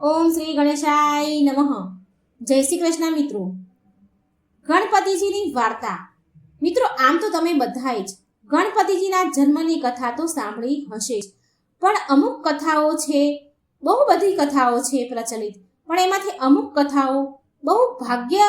ઓમ શ્રી ગણેશાય નમઃ. જય શ્રી કૃષ્ણ મિત્રો. ગણપતિજીની વાર્તા. મિત્રો, આમ તો તમે બધાએ જ ગણપતિજીના જન્મની કથા તો સાંભળી હશે જ. પણ અમુક કથાઓ છે, બહુ બધી કથાઓ છે પ્રચલિત. પણ એમાંથી અમુક કથાઓ બહુ ભાગ્ય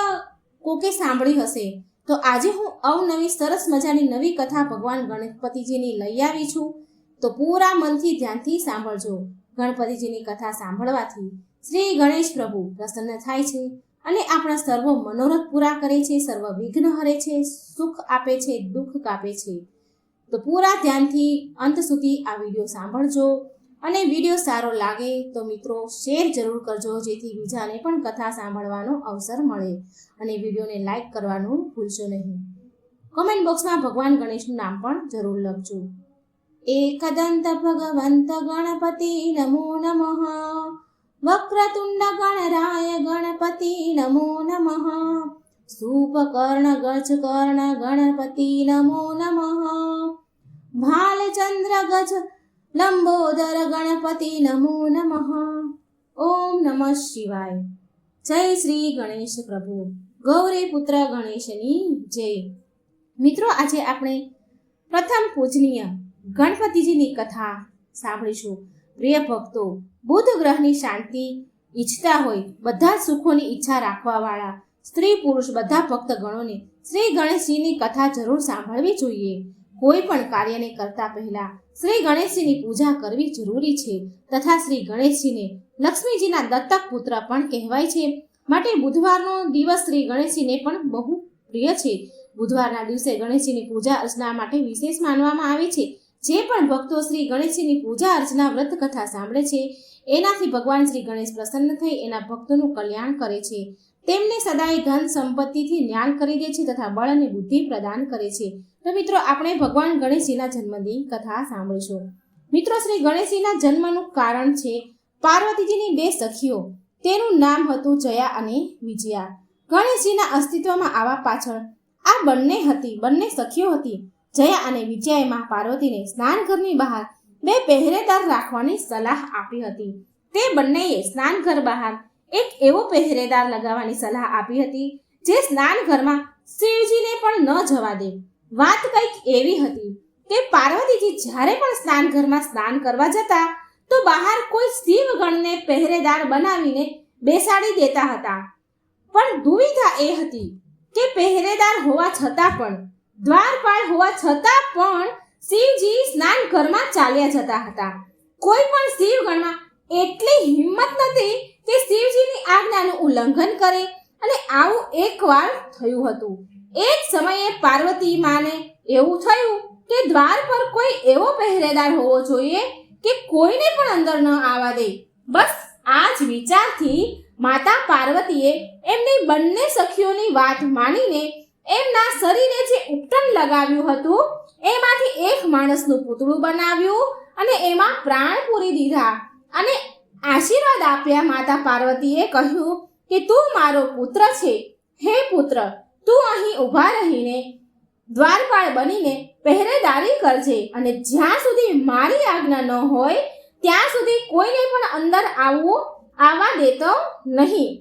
કોકે સાંભળી હશે. તો આજે હું અવનવી સરસ મજાની નવી કથા ભગવાન ગણપતિજીની લઈ આવી છું. તો પૂરા મનથી ધ્યાનથી સાંભળજો. ગણપતિજીની કથા સાંભળવાથી શ્રી ગણેશ પ્રભુ પ્રસન્ન થાય છે અને આપણા સર્વ મનોરથ પૂરા કરે છે, સર્વ વિઘ્ન હરે છે, સુખ આપે છે, દુઃખ કાપે છે. તો પૂરા ધ્યાનથી અંત સુધી આ વીડિયો સાંભળજો અને વીડિયો સારો લાગે તો મિત્રો શેર જરૂર કરજો, જેથી બીજાને પણ કથા સાંભળવાનો અવસર મળે અને વિડીયોને લાઈક કરવાનું ભૂલશો નહીં. કોમેન્ટ બોક્સમાં ભગવાન ગણેશનું નામ પણ જરૂર લખજો. એકદંત ભગવંત ગણપતિ નમો નમઃ વક્રતુંડ ગણરાય ગણપતિ નમો નમઃ સુપકર્ણ ગજકર્ણ ગણપતિ નમો નમઃ ભાલચંદ્ર ગજ લંબોદર ગણપતિ નમો નમઃ ઓમ નમઃ શિવાય જય શ્રી ગણેશ પ્રભુ ગૌરી પુત્ર ગણેશની જય મિત્રો આજે આપણે પ્રથમ પૂજનીય ગણપતિજીની કથા સાંભળીશું. પ્રિય ભક્તો બુધ ગ્રહની શાંતિ ઈચ્છતા હોય બધા સુખોની ઈચ્છા રાખવાવાળા સ્ત્રી પુરુષ બધા ભક્ત ગણોને શ્રી ગણેશજીની કથા જરૂર સાંભળવી જોઈએ. કોઈ પણ કાર્યને કરતા પહેલા શ્રી ગણેશજીની પૂજા કરવી જરૂરી છે તથા શ્રી ગણેશજીને લક્ષ્મીજીના દત્તક પુત્ર પણ કહેવાય છે. માટે બુધવારનો દિવસ શ્રી ગણેશજીને પણ બહુ પ્રિય છે. બુધવારના દિવસે ગણેશજીની પૂજા અર્ચના માટે વિશેષ માનવામાં આવે છે. જે પણ ભક્તો શ્રી ગણેશજીની પૂજા અર્ચના વ્રત કથા સાંભળે છે, એનાથી ભગવાન શ્રી ગણેશ પ્રસન્ન થઈ એના ભક્તોનું કલ્યાણ કરે છે. તેમને સદાય ધન સંપત્તિથી જ્ઞાન કરી દે છે તથા બળ અને બુદ્ધિ પ્રદાન કરે છે. તો મિત્રો, આપણે ભગવાન ગણેશજીના જન્મની કથા સાંભળીશું. મિત્રો, શ્રી ગણેશજીના જન્મનું કારણ છે પાર્વતીજીની બે સખીઓ. તેનું નામ હતું જયા અને વિજયા. ગણેશજીના અસ્તિત્વમાં આવા પાછળ આ બંને હતી, બંને સખીઓ હતી. જયા અને વિજયાએ મા પાર્વતીને સ્નાનઘરની બહાર બે પહેરેદાર રાખવાની સલાહ આપી હતી. તે બંનેએ સ્નાનઘર બહાર એક એવો પહેરેદાર લગાવવાની સલાહ આપી હતી, જે સ્નાનઘરમાં શિવજીને પણ ન જવા દે. વાત કંઈક એવી હતી કે પાર્વતીજી જ્યારે પણ સ્નાનઘરમાં સ્નાન કરવા જતા, તો બહાર કોઈ શિવગણને પહેરેદાર બનાવીને બેસાડી દેતા હતા. પણ દુવિધા એ હતી કે પહેરેદાર હોવા છતાં પણ દ્વારપાળ હોવા છતાં પણ શિવજી સ્નાન ઘરમાં ચાલ્યા જતા હતા. કોઈ પણ શિવગણમાં એટલી હિંમત નથી કે શિવજીની આજ્ઞાનું ઉલ્લંઘન કરે અને આવું એકવાર થયું હતું. એક સમયે પાર્વતી માને એવું થયું કે દ્વાર પર કોઈ એવો પહેરેદાર હોવો જોઈએ કે કોઈને પણ અંદર ન આવવા દે. બસ આ જ વિચારથી માતા પાર્વતીએ એમની બંને સખીઓની વાત માનીને એમના શરીરે જે ઉપટન લગાવ્યું હતું, એમાંથી એક માણસનું પૂતળું બનાવ્યું અને એમાં પ્રાણ પૂરી દીધા. અને આશીર્વાદ આપ્યા માતા પાર્વતીએ કહ્યું કે, તું મારો પુત્ર છે. હે પુત્ર, તું અહીં ઊભા રહીને દ્વારપાળ બનીને પહેરેદારી કરજે અને જ્યાં સુધી મારી આજ્ઞા ન હોય, ત્યાં સુધી કોઈને પણ અંદર આવવું, આવવા દેતો નહીં.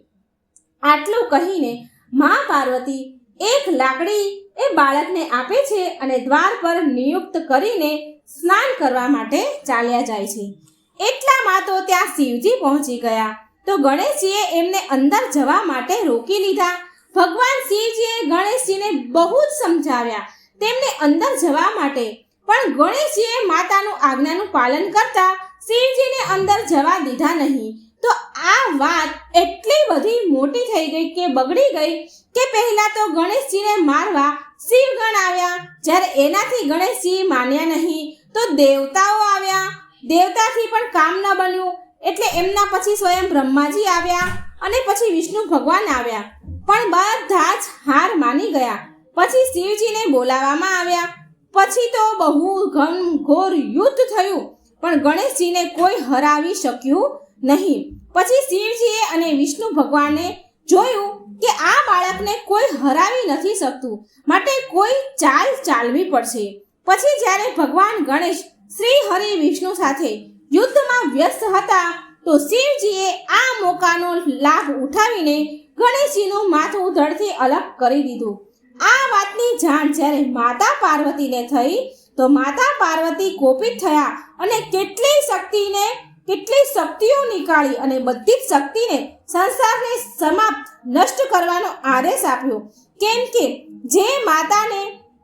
આટલું કહીને મા પાર્વતી એક લાકડી એ બાળકને આપે છે અને દ્વાર પર નિયુક્ત કરીને સ્નાન કરવા માટે ચાલ્યા જાય છે. એટલામાં તો ત્યાં શિવજી પહોંચી ગયા. તો ગણેશજીએ એમને અંદર જવા માટે રોકી લીધા. ભગવાન શિવજીએ ગણેશજીને બહુ જ સમજાવ્યા. તેમને અંદર જવા માટે. પણ ગણેશજીએ માતાનું આજ્ઞાનું પાલન કરતા શિવજીને અંદર જવા દીધા નહીં. તો આ વાત એટલી બધી મોટી થઈ ગઈ કે બગડી ગઈ કે પહેલા તો ગણેશજીને મારવા શિવગણ આવ્યા. જ્યારે એનાથી ગણેશજી માન્યા નહીં, તો દેવતાઓ આવ્યા. દેવતાથી પણ કામ ન બન્યું. એટલે એમના પછી સ્વયં બ્રહ્માજી આવ્યા અને પછી વિષ્ણુ ભગવાન આવ્યા. પણ બધા જ હાર માની ગયા. પછી શિવજીને બોલાવવામાં આવ્યા. પછી તો બહુ ઘન ઘોર યુદ્ધ થયું. પણ ગણેશજીને કોઈ હરાવી શક્યું નહીં. પછી શિવજીએ અને વિષ્ણુ ભગવાને જોયું કે આ બાળકને કોઈ હરાવી નથી શકતું. માટે કોઈ ચાલ ચાલવી પડશે. પછી જ્યારે ભગવાન ગણેશ શ્રી હરિ વિષ્ણુ સાથે યુદ્ધમાં વ્યસ્ત હતા, તો શિવજીએ આ મોકાનો લાભ ઉઠાવીને ગણેશજીનું માથું ધડથી અલગ કરી દીધું. આ વાતની જાણ જ્યારે માતા પાર્વતીને થઈ, તો માતા પાર્વતી કોપિત થયા અને કેટલી શક્તિને કેટલી શક્તિઓ નીકાળી અને બધી જ શક્તિને સંસારને સમાપ્ત, નષ્ટ કરવાનો આદેશ આપ્યો. કેમ કે જે માતાને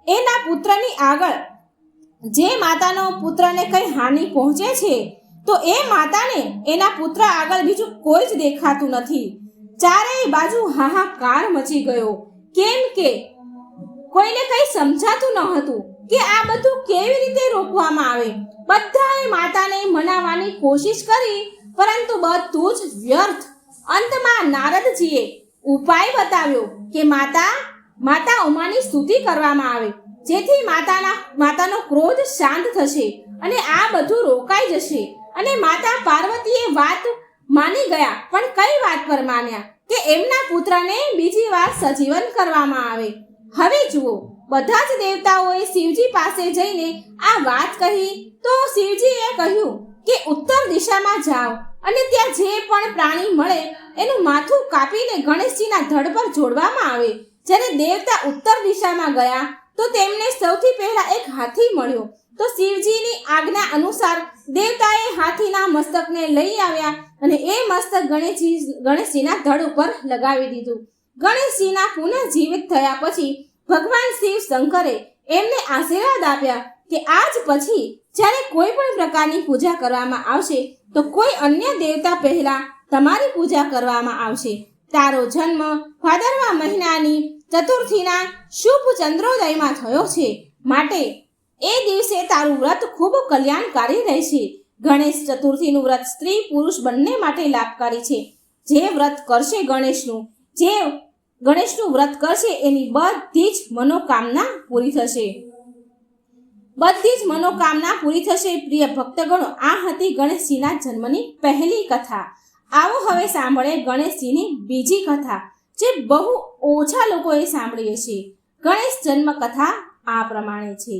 એના પુત્રની આગળ, જે માતાનો પુત્રને કંઈ હાનિ પહોંચે છે, તો એ માતાને એના પુત્ર આગળ બીજું કોઈ જ દેખાતું નથી. ચારેય બાજુ હાહાકાર મચી ગયો. કેમ કે કોઈને કંઈ સમજાતું ન હતું. કે આ બધું કેવી રીતે રોકવામાં આવે? બધાએ માતાને મનાવવાની કોશિશ કરી, પરંતુ બધું જ વ્યર્થ. અંતમાં નારદજીએ ઉપાય બતાવ્યો કે માતા માતા ઉમાની સ્તુતિ કરવામાં આવે. જેથી માતાના, માતાનો ક્રોધ શાંત થશે અને આ બધું રોકાઈ જશે. અને માતા પાર્વતીએ વાત માની ગયા, પણ કઈ વાત પર માન્યા? કે એમના પુત્રને બીજી વાર સજીવન કરવામાં આવે. હવે જુઓ. બધા જ દેવતાઓએ શિવજી પાસે જઈને આ વાત કહી. તો શિવજીએ કહ્યું કે ઉત્તર દિશામાં જાઓ અને ત્યાં જે પણ પ્રાણી મળે એનું માથું કાપીને ગણેશજીના ધડ પર જોડવામાં આવે. જ્યારે દેવતા ઉત્તર દિશામાં ગયા, તો તેમને સૌથી પહેલા એક હાથી મળ્યો. તો શિવજીની આજ્ઞા અનુસાર દેવતાએ હાથીના મસ્તકને લઈ આવ્યા અને એ મસ્તક ગણેશજી, ગણેશજીના ધડ ઉપર લગાવી દીધું. ગણેશજીના પુનઃ જીવિત થયા પછી ભગવાન શિવ શંકરે એમને આશીર્વાદ આપ્યા કે આજ પછી જ્યારે કોઈ પણ પ્રકારની પૂજા કરવામાં આવશે, તો કોઈ અન્ય દેવતા પહેલા તમારી પૂજા કરવામાં આવશે. તારો જન્મ ભાદરવા મહિનાની ચતુર્થીના શુભ ચંદ્રોદયમાં થયો છે. માટે એ દિવસે તારું વ્રત ખૂબ કલ્યાણકારી રહેશે. ગણેશ ચતુર્થીનું વ્રત સ્ત્રી પુરુષ બંને માટે લાભકારી છે. જે વ્રત કરશે ગણેશનું, જે ગણેશનું વ્રત કરશે, એની બધી જ મનોકામના પૂરી થશે. બધી જ મનોકામના પૂરી થશે, પ્રિય ભક્તગણો. આ હતી ગણેશજીના જન્મની પહેલી કથા. આવો હવે સાંભળે ગણેશજીની બીજી કથા, જે બહુ ઓછા લોકોએ સાંભળી છે ગણેશ જન્મ કથા આ પ્રમાણે છે.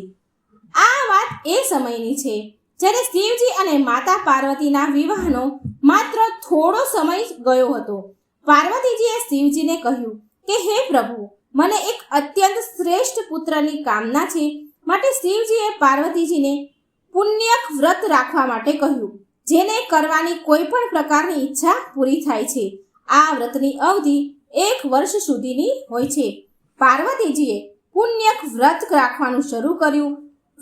આ વાત એ સમયની છે, જ્યારે શિવજી અને માતા પાર્વતીના વિવાહનો માત્ર થોડો સમય ગયો હતો. પાર્વતીજીએ શિવજીને કહ્યું કે હે પ્રભુ, મને એક અત્યંત શ્રેષ્ઠ પુત્રની કામના છે. માટે શિવજીએ પાર્વતીજીને પુણ્યક વ્રત રાખવા માટે કહ્યું, જેને કરવાની કોઈ પણ પ્રકારની ઈચ્છા પૂરી થાય છે. આ વ્રતની અવધિ એક વર્ષ સુધીની હોય છે. પાર્વતીજીએ પુણ્યક વ્રત રાખવાનું શરૂ કર્યું.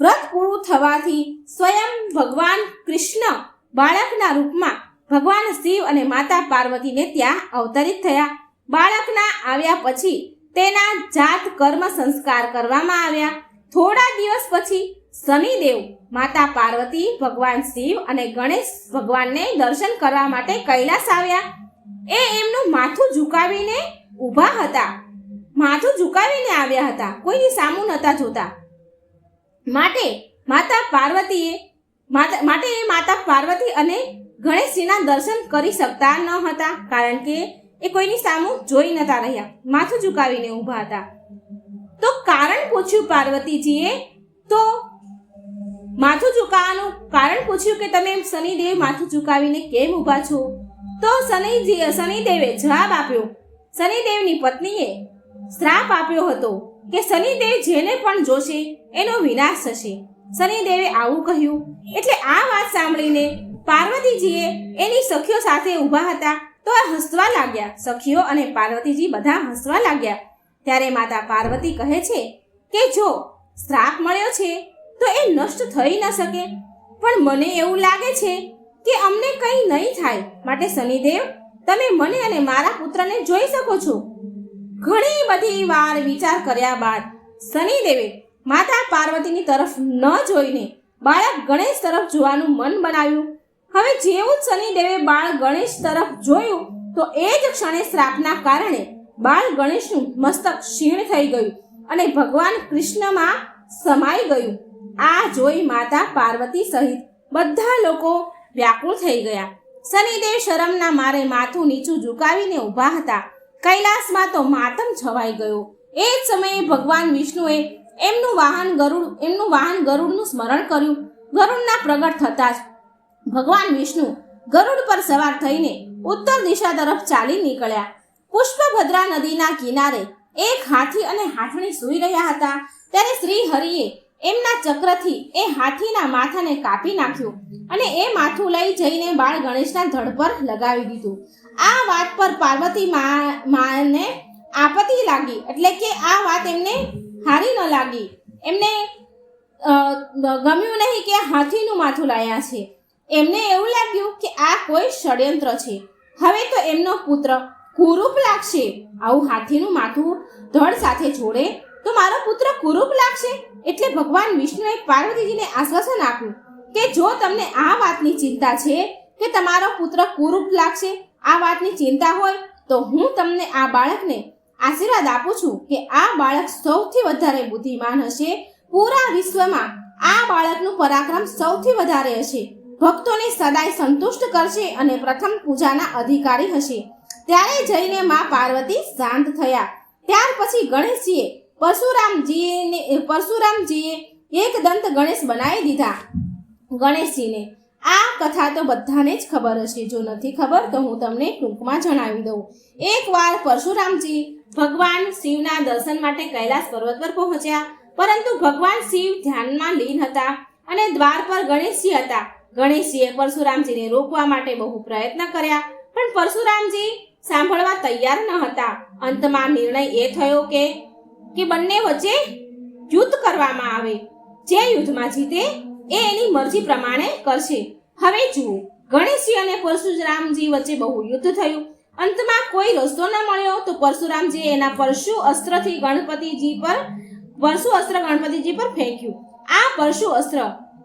વ્રત પૂરું થવાથી સ્વયં ભગવાન કૃષ્ણ બાળકના રૂપમાં ભગવાન શિવ અને માતા પાર્વતીને ત્યાં અવતરિત થયા. બાળકના આવ્યા પછી તેના જાત કર્મ સંસ્કાર કરવામાં આવ્યા. થોડા દિવસ પછી શનિદેવ, માતા પાર્વતી, ભગવાન શિવ અને ગણેશ ભગવાનને દર્શન કરવા માટે કૈલાસ આવ્યા. એ એમનું માથું ઝુકાવીને ઊભા હતા. માથું ઝુકાવીને આવ્યા હતા. કોઈની સામું નહોતા જોતા. માટે માતા પાર્વતીએ માટે એ માતા પાર્વતી અને ગણેશજીના દર્શન કરી શકતા ન હતા. કારણ કે એ કોઈની સામું જોઈ નતા રહ્યા. માથું ઝુકાવીને ઊભા હતા. તો કારણ પૂછ્યું પાર્વતીજીએ, તો માથું ઝુકાવાનું કારણ પૂછ્યું કે તમે શનિદેવ માથું ઝુકાવીને કેમ ઊભા છો? તો શનિજી, શનિદેવે જવાબ આપ્યો. શનિદેવની પત્નીએ શ્રાપ આપ્યો હતો કે શનિદેવ જેને પણ જોશે એનો વિનાશ થશે. શનિદેવે આવું કહ્યું. એટલે આ વાત સાંભળીને પાર્વતીજીએ એની સખીઓ સાથે ઊભા હતા. તો આ હસવા લાગ્યા. સખીઓ અને પાર્વતીજી બધા હસવા લાગ્યા. ત્યારે માતા પાર્વતી કહે છે કે જો શ્રાપ મળ્યો છે, તો એ નષ્ટ થઈ ન શકે. પણ મને એવું લાગે છે કે અમને કંઈ નહીં થાય. માટે શનિદેવ, તમે મને અને મારા પુત્રને જોઈ શકો છો. ઘણી બધી વાર વિચાર કર્યા બાદ શનિદેવે માતા પાર્વતીની તરફ ન જોઈને બાળક ગણેશ તરફ જોવાનું મન બનાવ્યું. હવે જેવું શનિદેવે બાળ ગણેશ તરફ જોયું, તો એ જ ક્ષણે શ્રાપના કારણે બાળ ગણેશનું મસ્તક ક્ષીણ થઈ ગયું અને ભગવાન કૃષ્ણમાં સમાઈ ગયું. આ જોઈ માતા પાર્વતી સહિત બધા લોકો વ્યાકુળ થઈ ગયા. શનિદેવ શરમના મારે માથું નીચું ઝુકાવીને ઊભા હતા. કૈલાસમાં તો માતમ છવાઈ ગયો. એ જ સમયે ભગવાન વિષ્ણુએ એમનું વાહન ગરુડ, એમનું વાહન ગરુડનું સ્મરણ કર્યું. ગરુડના પ્રગટ થતાં જ ભગવાન વિષ્ણુ ગરુડ પર સવાર થઈને ઉત્તર દિશા તરફ ચાલી નીકળ્યા. પુષ્પભદ્રા નદીના કિનારે એક હાથી અને હાથણી સૂઈ રહ્યા હતા. ત્યારે શ્રી હરિએ એમના ચક્રથી એ હાથીના માથાને કાપી નાખ્યું અને એ માથું લઈ જઈને બાળ ગણેશના ધડ પર લગાવી દીધું. આ વાત પર પાર્વતી માને આપત્તિ લાગી, એટલે કે આ વાત એમને હારી ન લાગી. એમને ગમ્યું નહીં કે હાથીનું માથું લાયા છે. એમને એવું લાગ્યું કે આ કોઈ ષડયંત્ર છે. હવે તો એમનો પુત્ર કુરૂપ લાગશે. આવું હાથીનું માથું ધડ સાથે જોડે, તો મારો પુત્ર કુરૂપ લાગશે? એટલે ભગવાન વિષ્ણુએ પાર્વતીજીને આશ્વાસન આપ્યું કે જો તમને આ વાતની ચિંતા છે કે તમારો પુત્ર કુરૂપ લાગશે, આ વાતની ચિંતા હોય, તો હું તમને આ બાળકને આશીર્વાદ આપું છું કે આ બાળક સૌથી વધારે બુદ્ધિમાન હશે. પૂરા વિશ્વમાં આ બાળકનું પરાક્રમ સૌથી વધારે હશે. ભક્તોને સદાય સંતુષ્ટ કરશે અને પ્રથમ પૂજાના અધિકારી હશે. ત્યારે જઈને મા પાર્વતી શાંત થયા. ત્યાર પછી ગણેશજીએ પરશુરામજીને પરશુરામજીએ એક દંત ગણેશ બનાવી દીધા. ગણેશજીને, આ કથા તો બધાને જ ખબર હશે. જો નથી ખબર તો હું તમને ટૂંકમાં જણાવી દઉં. એકવાર પરશુરામજી ભગવાન શિવના દર્શન માટે કૈલાસ પર્વત પર પહોંચ્યા. પરંતુ ભગવાન શિવ ધ્યાનમાં લીન હતા અને દ્વાર પર ગણેશજી હતા. ગણેશજીએ પરશુરામજીને રોકવા માટે બહુ પ્રયત્ન કર્યા, પણ પરશુરામજી સાંભળવા તૈયાર ન હતા. અંતમાં નિર્ણય એ થયો કે કે બંને વચ્ચે યુદ્ધ કરવામાં આવે. જે યુદ્ધમાં જીતે એ એની મરજી પ્રમાણે કરશે. હવે જુઓ, ગણેશજી અને પરશુરામજી વચ્ચે બહુ યુદ્ધ થયું. અંતમાં કોઈ રસ્તો ન મળ્યો તો પરશુરામજી એના પરશુ અસ્ત્રથી ગણપતિજી પર, પરશુ અસ્ત્ર ગણપતિજી પર ફેંક્યું. આ પરશુ અસ્ત્ર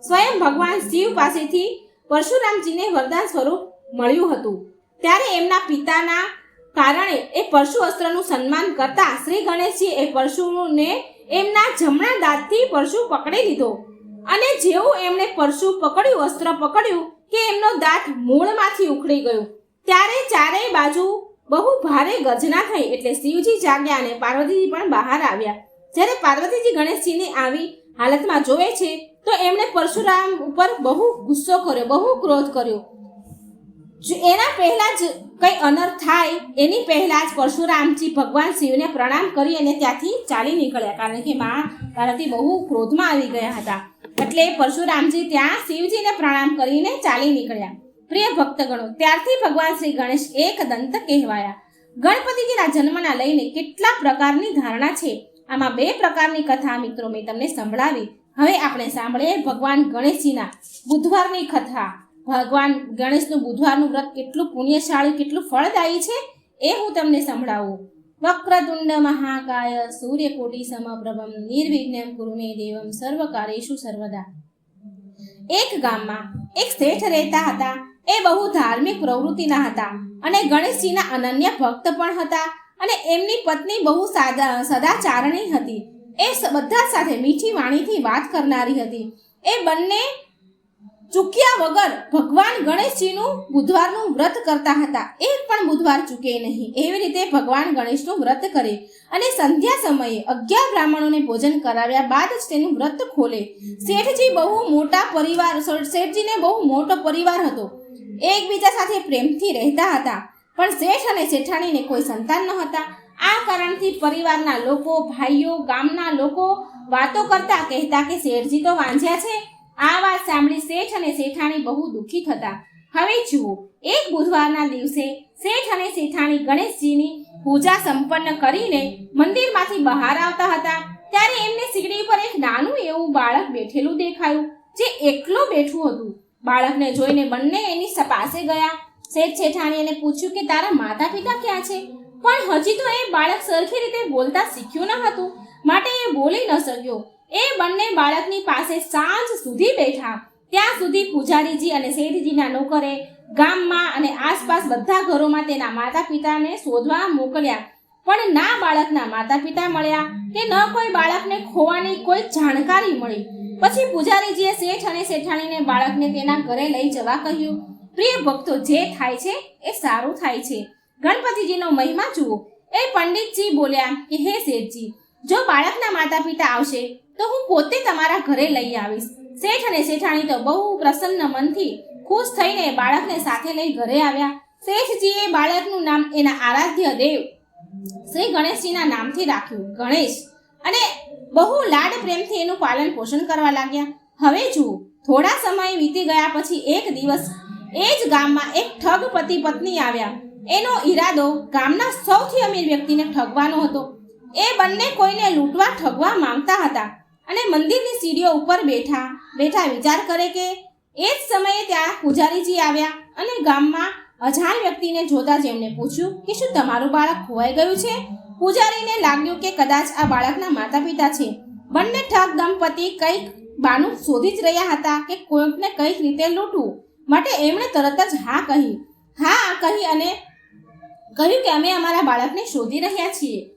સ્વયં ભગવાન શિવ પાસેથી પરશુરામજીને વરદાન સ્વરૂપ મળ્યું હતું. ત્યારે એમના પિતાના કારણે એ પરશુ અસ્ત્રનું સન્માન કરતા શ્રી ગણેશજી એ પરશુને એમના જમણા દાંતથી પરશુ પકડી લીધો. અને જેવું એમણે પરશુ પકડ્યું, અસ્ત્ર પકડ્યું કે એમનો દાંત મૂળમાંથી ઉખડી ગયો. ત્યારે ચારેય બાજુ બહુ ભારે ગજના થઈ એટલે શિવજી જાગ્યા અને પાર્વતીજી પણ બહાર આવ્યા. જ્યારે પાર્વતીજી ગણેશજીને આવી હાલતમાં જોવે છે તો એમણે પરશુરામ ઉપર બહુ ગુસ્સો કર્યો, બહુ ક્રોધ કર્યો. જો એના પહેલાં જ કંઈ અનર્થ થાય, એની પહેલાં જ પરશુરામજી ભગવાન શિવને પ્રણામ કરી અને ત્યાંથી ચાલી નીકળ્યા. કારણ કે મા પાર્વતી બહુ ક્રોધમાં આવી ગયા હતા. એટલે પરશુરામજી ત્યાં શિવજીને પ્રણામ કરીને ચાલી નીકળ્યા. પ્રિય ભક્તગણો, ત્યારથી ભગવાન શ્રી ગણેશ એક દંત કહેવાયા. ગણપતિજીના જન્મના લઈને કેટલા પ્રકારની ધારણા છે. આમાં બે પ્રકારની કથા મિત્રો મેં તમને સંભળાવી. હવે આપણે સાંભળીએ ભગવાન ગણેશજીના બુધવારની કથા. ભગવાન ગણેશનું બુધવારનું વ્રત કેટલું પુણ્યશાળી, કેટલું ફળદાયી છે એ હું તમને સંભળાવું. વક્રતુંડ મહાકાય, સૂર્યકોટી સમપ્રભમ, નિર્વિઘ્નમ કુરુમે દેવમ સર્વકારેશુ સર્વદા. એક ગામમાં એક શેઠ રહેતા હતા. એ બહુ ધાર્મિક પ્રવૃત્તિના હતા અને ગણેશજીના અનન્ય ભક્ત પણ હતા અને એમની પત્ની બહુ સાદા, સદાચારણી હતી. એ બધા સાથે મીઠી વાણીથી વાત કરનારી હતી. એ બંને ચૂક્યા વગર ભગવાન ગણેશજીનું બુધવારનું વ્રત કરતા હતા. એક પણ બુધવાર ચૂકે નહીં. એવી રીતે ભગવાન ગણેશનું વ્રત કરે અને સંધ્યા સમયે અગિયાર બ્રાહ્મણોને ભોજન કરાવ્યા બાદ જ તેનું વ્રત ખોલે. શેઠજી બહુ મોટા પરિવાર શેઠજીને બહુ મોટો પરિવાર હતો. એકબીજા સાથે પ્રેમથી રહેતા હતા. પણ શેઠ અને શેઠાણીને કોઈ સંતાન ન હતા આ કારણથી પરિવારના લોકો, ભાઈઓ, ગામના લોકો વાતો કરતા કહેતા કે શેઠજી તો વાંઝ્યા છે. આ વાત સાંભળી શેઠ અને શેઠાણી બહુ દુઃખી થતા. હવે જુઓ, એક બુધવારના દિવસે શેઠ અને શેઠાણી ગણેશજીની પૂજા સંપન્ન કરીને મંદિરમાંથી બહાર આવતા હતા. ત્યારે એમને સીડી પર એક નાનું એવું બાળક બેઠેલું દેખાયું, જે એકલું બેઠું હતું. બાળકને જોઈને બંને એની સપાસે પાસે ગયા. શેઠ શેઠાણી એને પૂછ્યું કે તારા માતા પિતા ક્યાં છે? પણ હજી તો એ બાળક સરખી રીતે બોલતા શીખ્યું ન હતું. માટે એ બોલી ન શક્યો. એ બંને બાળકની પાસે સાંજ સુધી બેઠા. ત્યાં સુધી પૂજારીજી અને શેઠજીના નોકરે, ગામમાં અને આસપાસ બધા ઘરોમાં તેના માતા પિતાને શોધવા મોકલ્યા. પણ ના બાળકના માતા પિતા મળ્યા કે ન કોઈ બાળકને ખોવાની કોઈ જાણકારી મળી. પછી પૂજારીજીએ શેઠ અને શેઠાણીને બાળકને તેના ઘરે લઈ જવા કહ્યું, પ્રિય ભક્તો, જે થાય છે એ સારું થાય છે. ગણપતિજીનો મહિમા જુઓ. એ પંડિતજી બોલ્યા કે, હે શેઠજી, જો બાળકના માતા પિતા આવશે, તો હું પોતે તમારા ઘરે લઈ આવીશ. શેઠ અને શેઠાણી તો બહુ પ્રસન્ન મનથી ખુશ થઈને બાળકને સાથે લઈ ઘરે આવ્યા. શેઠજીએ બાળકનું નામ એના આરાધ્ય દેવ, શ્રી ગણેશજીના નામથી રાખ્યું, ગણેશ. અને બહુ લાડ પ્રેમથી એનું પાલન પોષણ કરવા લાગ્યા. હવે જુઓ, થોડા સમય વીતી ગયા પછી એક દિવસ એ જ ગામમાં એક ઠગ પતિ પત્ની આવ્યા. એનો ઈરાદો ગામના સૌથી અમીર વ્યક્તિને ઠગવાનો હતો. એ બંને કોઈને લૂંટવા ઠગવા માંગતા હતા અને મંદિરની સીડીઓ ઉપર બેઠા બેઠા વિચાર કરે કે એ જ સમયે ત્યાં પૂજારીજી આવ્યા અને ગામમાં અજાણ વ્યક્તિને જોતા જ એમને પૂછ્યું કે શું તમારું બાળક ખોવાઈ ગયું છે? પૂજારીને લાગ્યું કે કદાચ આ બાળકના માતા પિતા છે. બંને ઠગ દંપતી કંઈક બાનું શોધી જ રહ્યા હતા કે કોઈકને કંઈક રીતે લૂંટવું. માટે એમણે તરત જ હા કહી. હા કહી અને કહ્યું કે અમે અમારા બાળકને શોધી રહ્યા છીએ.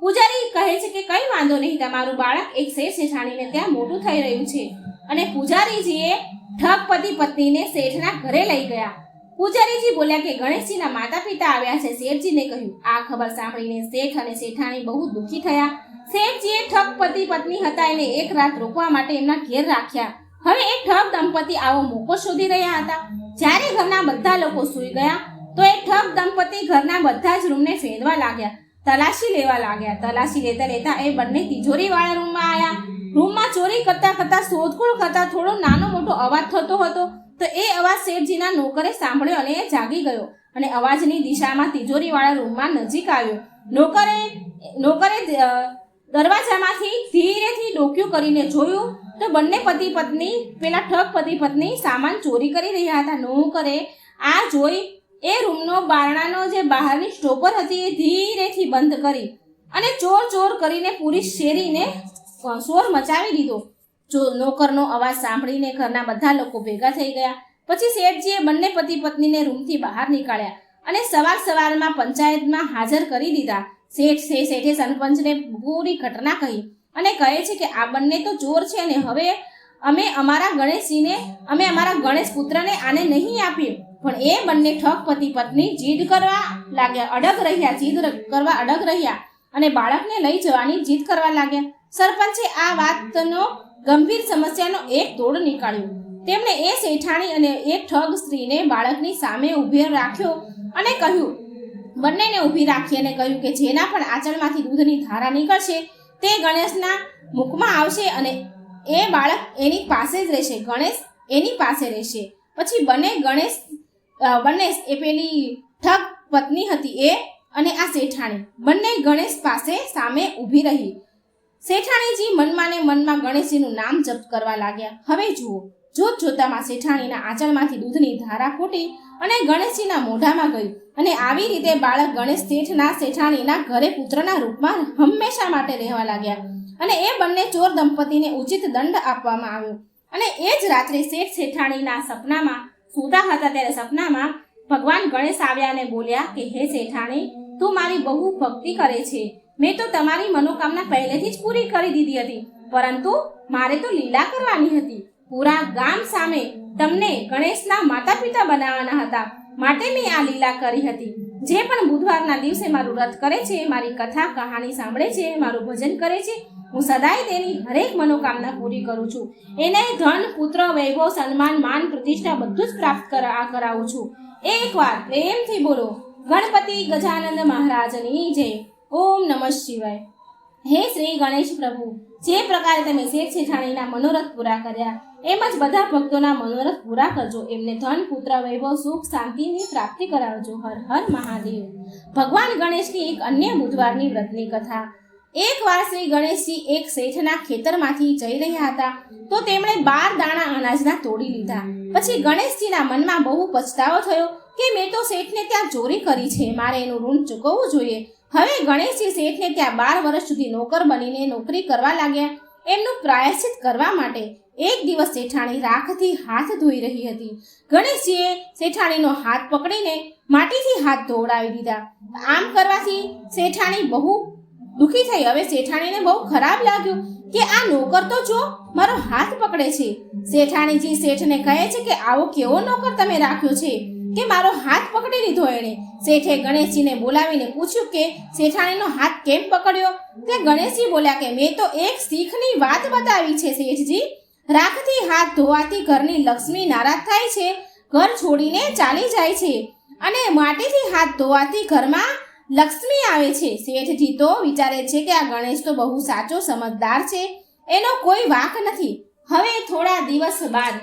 પૂજારી કહે છે કે કંઈ વાંધો નહીં, તમારું બાળક એક શેઠ શેઠાણીને ત્યાં મોટું થઈ રહ્યું છે. અને પૂજારીજીએ ઠગ પતિ પત્નીને શેઠના ઘરે લઈ ગયા. પૂજારીજી બોલ્યા કે ગણેશજીના માતા પિતા આવ્યા છે, શેઠજીને કહ્યું. આ ખબર સાંભળીને શેઠ અને શેઠાણી બહુ દુઃખી થયા. શેઠજીએ ઠગ પતિ પત્ની હતા એને એક રાત રોકવા માટે એમના ઘેર રાખ્યા. હવે એ ઠગ દંપતી આવો મોકો શોધી રહ્યા હતા. જ્યારે ઘરના બધા લોકો સૂઈ ગયા તો એ ઠગ દંપતી ઘરના બધા જ રૂમને ફેરવા લાગ્યા. તલાશી લેવા લાગ્યા. તલાશી લેતા લેતા એ બંને તિજોરી વાળા રૂમમાં આવ્યા રૂમમાં ચોરી કરતા કરતા શોધખોળ કરતા થોડો નાનો મોટો અવાજ થતો હતો. તો એ અવાજ શેઠજીના નોકરે સાંભળ્યો અને એ જાગી ગયો અને અવાજની દિશામાં તિજોરી વાળા રૂમમાં નજીક આવ્યો. નોકરે નોકરે દરવાજામાંથી ધીરેથી ડોક્યું કરીને જોયું તો બંને પતિ પત્ની, પેલા ઠગ પતિ પત્ની સામાન ચોરી કરી રહ્યા હતા. નોકરે આ જોઈ એ રૂમનો બારણાનો જે બહારની સ્ટોપર હતી એ ધીરેથી બંધ કરી અને ચોર ચોર કરીને પૂરી શેરીને શોર મચાવી દીધો. જો નોકરનો અવાજ સાંભળીને ઘરના બધા લોકો ભેગા થઈ ગયા. પછી શેઠજીએ બંને પતિ પત્નીને રૂમથી બહાર નીકાળ્યા અને સવાર સવારમાં પંચાયતમાં હાજર કરી દીધા. શેઠ શે- શેઠે સરપંચને પૂરી ઘટના કહી અને કહે છે કે આ બંને તો ચોર છે અને હવે અમે અમારા ગણેશજીને, અમે અમારા ગણેશ પુત્રને આને નહીં આપીએ. પણ એ બંને ઠગ પતિ પત્ની જીદ કરવા લાગ્યા, અડગ રહ્યા, જીદ કરવા અડગ રહ્યા અને બાળકને લઈ જવાની જીદ કરવા લાગ્યા. સરપંચે આ વાતનો ગંભીર સમસ્યાનો એક તોડ નીકાળ્યો. તેમણે એ શેઠાણી અને એ ઠગ સ્ત્રીને બાળકની સામે ઊભી રાખ્યો અને કહ્યું, બંનેને ઊભી રાખી અને કહ્યું કે જેના પણ આંચળમાંથી દૂધની ધારા નીકળશે તે ગણેશના મુખમાં આવશે અને એ બાળક એની પાસે જ રહેશે, ગણેશ એની પાસે રહેશે. પછી બંને ગણેશ બંને એ પેલી ઠગ પત્ની હતી એ અને આ શેઠાણી. બંને ગણેશ પાસે સામે ઊભી રહી. શેઠાણીજી મનમાં ને મનમાં ગણેશજીનું નામ જપ કરવા લાગ્યા. હવે જુઓ જોત જોતામાં શેઠાણીના આંચળમાંથી દૂધની ધારા ફૂટી અને ગણેશજીના મોઢામાં ગઈ અને આવી રીતે બાળક ગણેશ શેઠના શેઠાણીના ઘરે પુત્રના રૂપમાં હંમેશા માટે રહેવા લાગ્યા અને એ બંને ચોર દંપતીને ઉચિત દંડ આપવામાં આવ્યો. અને એ જ રાત્રે શેઠ શેઠાણીના સપનામાં સૂતા હતા ત્યારે સપનામાં ભગવાન ગણેશ આવ્યા અને બોલ્યા કે, હે શેઠાણી, તું મારી બહુ ભક્તિ કરે છે. મેં તો તમારી મનોકામના પહેલેથી જ પૂરી કરી દીધી હતી, પરંતુ મારે તો લીલા કરવાની હતી. પૂરા ગામ સામે તમને ગણેશના માતા પિતા બનાવવાના હતા. માટે મેં આ લીલા કરી હતી. જે પણ બુધવારના દિવસે મારું વ્રત કરે છે, મારી કથા, કહાણી સાંભળે છે, મારું ભજન કરે છે હું સદાય તેની હરેક મનોકામના પૂરી કરું છું. એને ધન, પુત્ર, વૈભવ, સન્માન, માન, પ્રતિષ્ઠા બધું જ પ્રાપ્ત કરા કરાવું છું. એકવાર પ્રેમથી બોલો, ગણપતિ ગજાનંદ મહારાજની જય. ઓમ નમઃ શિવાય. હે શ્રી ગણેશ પ્રભુ, જે પ્રકારે તમે શેઠ શેઠાણીના મનોરથ પૂરા કર્યા, એમ જ બધા ભક્તોના મનોરથ પૂરા કરજો. એમને ધન, પુત્ર, વૈભવ, સુખ, શાંતિની પ્રાપ્તિ કરાવજો. હર હર મહાદેવ. ભગવાન ગણેશની એક અન્ય બુધવારની વ્રતની કથા. એકવાર શ્રી ગણેશજી એક શેઠના ખેતરમાંથી જઈ રહ્યા હતા, તો તેમણે બાર દાણા અનાજના તોડી લીધા. પછી ગણેશજીના મનમાં બહુ પછતાવો થયો કે મેં તો શેઠને ત્યાં ચોરી કરી છે, મારે એનું ઋણ ચૂકવવું જોઈએ. હવે ગણેશજી શેઠને ત્યાં બાર વર્ષ સુધી નોકર બનીને નોકરી કરવા લાગ્યા. એમનું પ્રાયશ્ચિત કરવા માટે એક દિવસ શેઠાણી રાખથી હાથ ધોઈ રહી હતી. ગણેશજીએ શેઠાણીનો હાથ પકડીને માટીથી હાથ ધોવડાવી દીધા. આમ કરવાથી શેઠાણી બહુ દુઃખી થઈ. હવે શેઠાણીને બહુ ખરાબ લાગ્યું કે આ નોકર તો જો મારો હાથ પકડે છે. શેઠાણીજી શેઠને કહે છે કે આવો કેવો નોકર તમે રાખ્યો છે કે મારો હાથ પકડી લીધો એણે. શેઠે ગણેશજીને બોલાવીને પૂછ્યું કે શેઠાણીનો હાથ કેમ પકડ્યો? તે ગણેશજી બોલ્યા કે મેં તો એક શીખની વાત બતાવી છે શેઠજી. રાખથી હાથ ધોવાથી ઘરની લક્ષ્મી નારાજ થાય છે. ઘર છોડીને ચાલી જાય છે. અને માટીથી હાથ ધોવાથી ઘરમાં લક્ષ્મી આવે છે. શેઠજી તો વિચારે છે કે આ ગણેશ તો બહુ સાચો સમજદાર છે. એનો કોઈ વાંક નથી. હવે થોડા દિવસ બાદ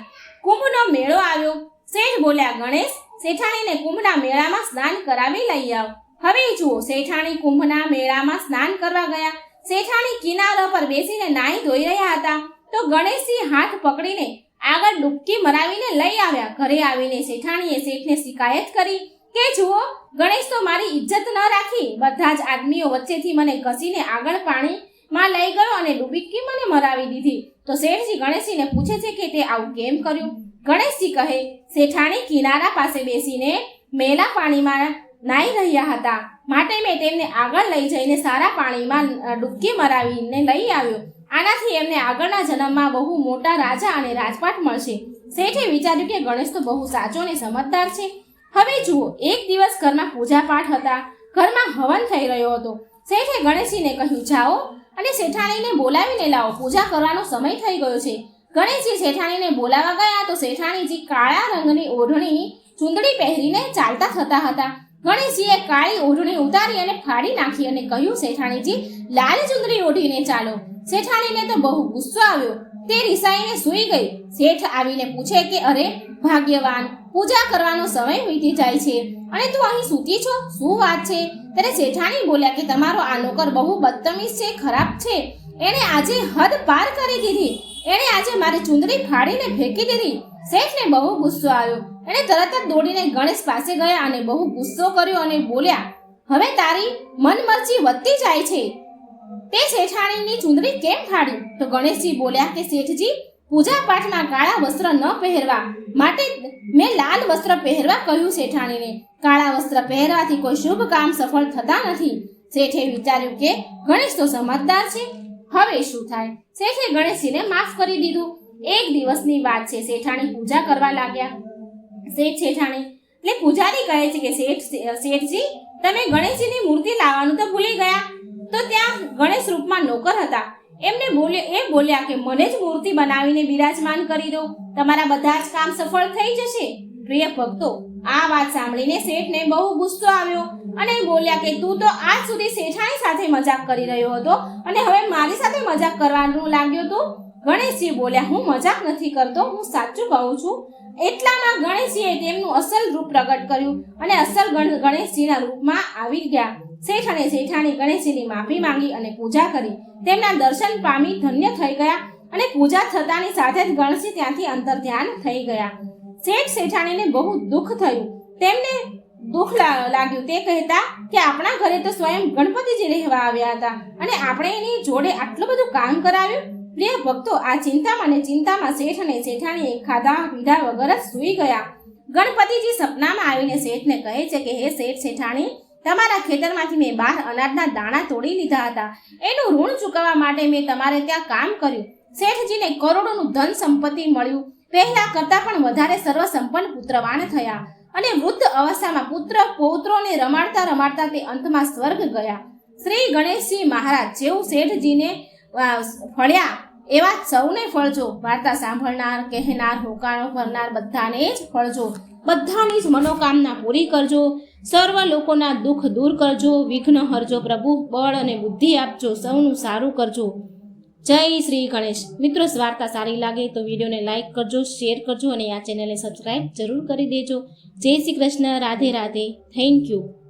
કુંભનો મેળો આવ્યો. શેઠ બોલ્યા, ગણેશ, શેઠાણીને કુંભના મેળામાં સ્નાન કરાવી લઈ આવ. હવે જુઓ, શેઠાણી કુંભના મેળામાં સ્નાન કરવા ગયા. શેઠાણી કિનારા પર બેસીને નાહી ધોઈ રહ્યા હતા. તો ગણેશજી હાથ પકડીને આગળ ડૂબકી મરાવીને લઈ આવ્યા. ઘરે આવીને શેઠાણીએ શેઠને શિકાયત કરી. કે જુઓ, ગણેશ તો મારી ઇજ્જત ન રાખી, બધા જ આદમીઓ વચ્ચેથી મને ઘસીને આગળ પાણીમાં લઈ ગયો અને ડૂબીકી મને મરાવી દીધી. તો શેઠજી ગણેશજીને પૂછે છે કે તે આવું કેમ કર્યું? ગણેશજી કહે, શેઠાણી કિનારા પાસે બેસીને મેલા પાણીમાં નાઈ રહ્યા હતા. માટે મેં તેમને આગળ લઈ જઈને સારા પાણીમાં ડૂબકી મરાવીને લઈ આવ્યો. આનાથી એમને આગળના જન્મમાં બહુ મોટા રાજા અને રાજપાટ મળશે. શેઠે વિચાર્યું કે ગણેશ તો બહુ સાચો અને સમજદાર છે. હવે જુઓ, એક દિવસ ઘરમાં પૂજા પાઠ હતા. ઘરમાં હવન થઈ રહ્યો હતો. શેઠે ગણેશજીને કહ્યું, જાઓ અને શેઠાણીને બોલાવીને લાવો. પૂજા કરવાનો સમય થઈ ગયો છે. ગણેશજી શેઠાણીને બોલાવા ગયા તો શેઠાણીજી કાળા રંગની ઓઢણી ચૂંદડી પહેરીને ચાલતા થતા હતા. ગણેશજીએ કાળી ઓઢણી ઉતારી અને ફાડી નાખી અને કહ્યું, શેઠાણીજી, લાલ ચૂંદડી ઓઢીને ચાલો. શેઠાણીને તો બહુ ગુસ્સો આવ્યો. તે રિસાઈને સૂઈ ગઈ. શેઠ આવીને પૂછે કે, અરે, ભાગ્યવાન પૂજા કરવાનો સમય વીતી જાય છે. અને તું અહીં સૂતી છો? શું વાત છે? ત્યારે શેઠાણી બોલ્યા કે તમારો આ નોકર બહુ બદતમીઝ છે, ખરાબ છે. એણે આજે હદ પાર કરી દીધી. એણે આજે મારી ચુંદડી ફાડીને ફેંકી દીધી. શેઠને બહુ ગુસ્સો આવ્યો. એણે તરત જ દોડીને ગણેશ પાસે ગયા અને બહુ ગુસ્સો કર્યો અને બોલ્યા, હવે તારી મનમરજી વધતી જાય છે. તે શેઠાણીની ચુંદડી કેમ ફાડી? તો ગણેશજી બોલ્યા કે, શેઠજી પૂજા પાઠમાં કાળા વસ્ત્ર ન પહેરવા. માટે મેં લાલ વસ્ત્ર પહેરવા કહ્યું શેઠાણીને. કાળા વસ્ત્ર પહેરવાથી કોઈ શુભ કામ સફળ થતા નથી. શેઠે વિચાર્યું કે ગણેશ તો સમજદાર છે. હવે શું થાય? શેઠે ગણેશજીને માફ કરી દીધું. એક દિવસની વાત છે, શેઠાણી પૂજા કરવા લાગ્યા. શેઠ શેઠાણી, એટલે પૂજારી કહે છે કે શેઠ શેઠજી, તમે ગણેશજીની મૂર્તિ લાવવાનું તો ભૂલી ગયા. તો ત્યાં ગણેશ રૂપમાં નોકર હતા. એમને બોલે એ બોલ્યા કે, મને જ મૂર્તિ બનાવીને બિરાજમાન કરી દો. તમારા બધા જ કામ સફળ થઈ જશે. પ્રિય ભક્તો, આ વાત સાંભળીને શેઠને બહુ ગુસ્સો આવ્યો અને બોલ્યા કે, તું તો આજ સુધી શેઠાણી સાથે મજાક કરી રહ્યો હતો અને હવે મારી સાથે મજાક કરવાનું લાગ્યો તું? ગણેશજી બોલ્યા, હું મજાક નથી કરતો, હું સાચું કહું છું. એટલામાં ગણેશજીએ તેમનું અસલ રૂપ પ્રગટ કર્યું અને અસલ ગણ- ગણેશજીના રૂપમાં આવી ગયા. શેઠ અને શેઠાણી ગણેશજીની માફી માંગી અને પૂજા કરી. તેમના દર્શન પામી ધન્ય થઈ ગયા અને પૂજા થતાની સાથે જ ગણેશજી ત્યાંથી અંતર ધ્યાન થઈ ગયા. શેઠ શેઠાણીને બહુ દુઃખ થયું. તેમને દુઃખ લાગ્યું. તે કહેતા કે આપણા ઘરે તો સ્વયં ગણપતિજી રહેવા આવ્યા હતા અને આપણે એની જોડે આટલું બધું કામ કરાવ્યું? પ્રિય ભક્તો, આ ચિંતામાં અને ચિંતામાં શેઠ અને શેઠાણીએ ખાધા પીધા વગર જ સૂઈ ગયા. ગણપતિજી સપનામાં આવીને શેઠને કહે છે કે, હે શેઠ શેઠાણી તમારા ખેતરમાંથી મેં બાર અનાજના દાણા તોડી લીધા હતા. એનું ઋણ ચૂકવવા માટે મેં તમારે ત્યાં કામ કર્યું. શેઠજીને કરોડોનું ધન સંપત્તિ મળ્યું. પહેલા કરતાં પણ વધારે સર્વસંપન્ન પુત્રવાન થયા અને વૃદ્ધ અવસ્થામાં પુત્ર પૌત્રોને રમાડતા રમાડતા તે અંતમાં સ્વર્ગ ગયા. શ્રી ગણેશજી મહારાજ જેવું શેઠજીને ફળ્યા એવા સૌને ફળજો. વાર્તા સાંભળનાર, કહેનાર, હોકાણો કરનાર બધાને જ ફળજો. બધાની જ મનોકામના પૂરી કરજો. સર્વ લોકોના દુઃખ દૂર કરજો. વિઘ્ન હરજો પ્રભુ. બળ અને બુદ્ધિ આપજો. સૌનું સારું કરજો. જય શ્રી ગણેશ. મિત્રો વાર્તા સારી લાગે તો વિડીયોને લાઈક કરજો, શેર કરજો અને આ ચેનલને સબસ્ક્રાઈબ જરૂર કરી દેજો. જય શ્રી કૃષ્ણ. રાધે રાધે. Thank you.